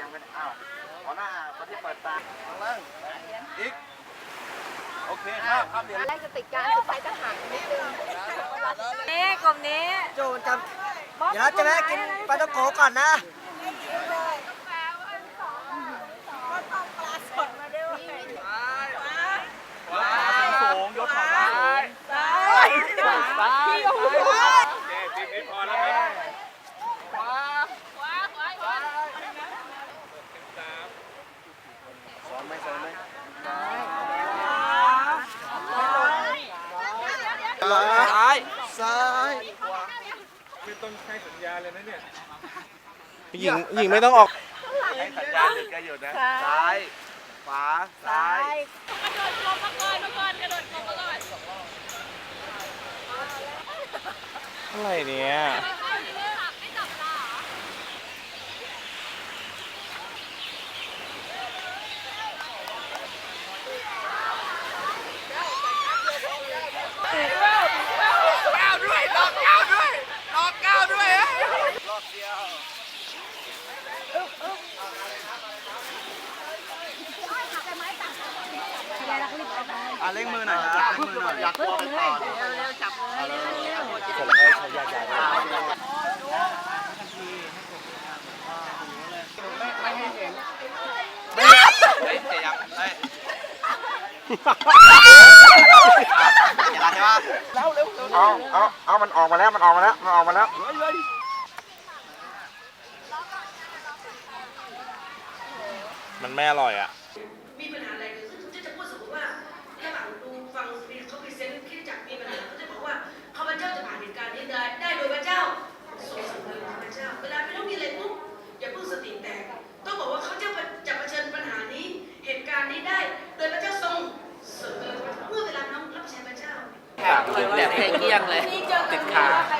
ยังไม่ได้อ้าวหัวหน้าคนที่เปิดตาข้างล่างอีก โอเคครับครับเดี๋ยวแรกจะติดการสุดท้ายจะห่างกันนิดนึงนี่กลุ่มนี้โจนจำเดี๋ยวจะแวะกินปลาตะโกก่อนนะ สูงยศถานะสูง ซ้ายซ้ายพี่โอ้โห ทีมนี้พอแล้วครับ ซ้ายซ้ายไม่ต้องให้สัญญาเลยนะเนี่ยหญิงหญิงไม่ต้องออกให้สัญญาหยุดก็หยุดนะซ้ายขวาซ้ายอะไรเนี่ย อะเล่งมือหน่อยครับเล่งมือหน่อยอยากกลัวไปต่อเร็วๆจับเลยเร็วผมให้ช้ยาใหญ่ไม่ให้เห็นเฮ้ยเสียงเฮ้ยอย่าใช่ปะเอาเอาเอามันออกมาแล้ว มันออกมาแล้ว มันออกมาแล้วมันไม่อร่อยอะ มีปัญหาอะไรเกิ สมมติว่าระหว่างดูฟังเขาพรีเซนต์คริดจักรมีปัญหาเขาจะบอกว่าข้าพเจ้าจะผ่านเหตุการณ์นี้ได้ได้โดยพระเจ้าทรงสำเร็จพระเจ้า เวลาไม่ต้องมีอะไรปุ๊บอย่าเพิ่งสติแตกต้องบอกว่าเขาจะจะเผชิญปัญหานี้ เหตุการณ์นี้ได้ โดยพระเจ้าทรงสำเร็จเมื่อเวลาน้องรับใช้พระเจ้าแบบเกลี้ยงเลยนี่เจอติดขาใคร